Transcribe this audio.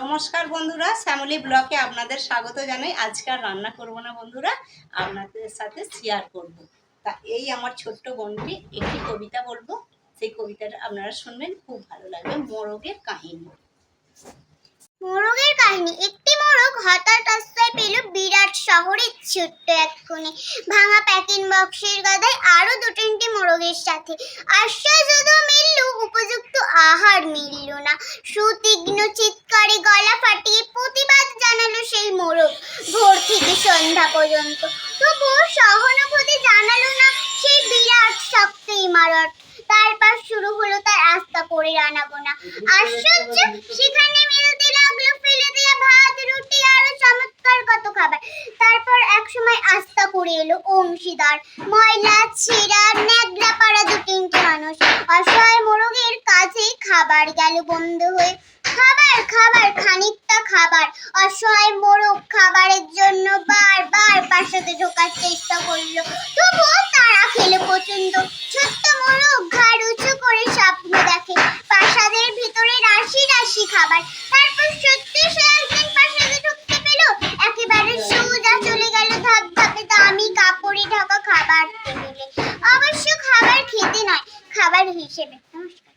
নমস্কার বন্ধুরা, শ্যামলী ব্লকে আপনাদের স্বাগত জানাই। আজকাল রান্না করব না বন্ধুরা, আপনাদের সাথে শেয়ার করব। তা এই আমার ছোট্ট বোনটি একটি কবিতা বলব। সেই কবিতাটা আপনারা শুনবেন, খুব ভালো লাগবে। মোরগের কাহিনী। মোরগের কাহিনী। একটি মোরগ হঠাৎ আশ্রয় পেল বিরাট শহরের ছোট্ট এক কোণে। ভাঙা প্যাকিং বক্সের গাদায় আরও দু তিনটি মোরগের সাথে। আশ্রয় যদিও মিলল উপযুক্ত আহার মিলল না। সুতীক্ষ্ণ চিৎকারে গলা ফাটিয়ে প্রতিবাদ জানালো সেই মোরগ। ভোর থেকে সন্ধ্যা পর্যন্ত। তবুও সহানুভূতি জানালো না সেই বিরাট শক্ত ইমারত। তারপর শুরু হলো তার আস্থা করে রানাগোনা আশ্চর্য, সেখানে মিলতে লাগল, ফেলে দেয়া ভাত, রুটি আর চমৎকার কত খাবার। তারপর একসময় আস্থা করে এলো অংশীদার। ময়লা, ছেঁড়া ন্যাগড়া পাড়া দু তিনটে মানুষ। অসহায় খাবার গেল বন্ধু হয়ে। খাবার খাবার, খানিকটা খাবার। অসহায় মোরগ খাবারের জন্য বারবার বাসাতে ঢোকার চেষ্টা করল। তবুও তারা খেলে পছন্দ ছোট্ট মোরগ ঘাড় উঁচু করে স্বপ্ন দেখে। প্রাসাদের ভিতরে রাশি রাশি খাবার। তারপর সত্যি সে একদিন প্রাসাদে ঢুকতে পেল। একেবারে সোজা চলে গেল ধাপ ধাপে দামি কাপড়ে ঢাকা খাবার অবশ্য খাবার খেতে নয়, খাবার হিসেবে। নমস্কার।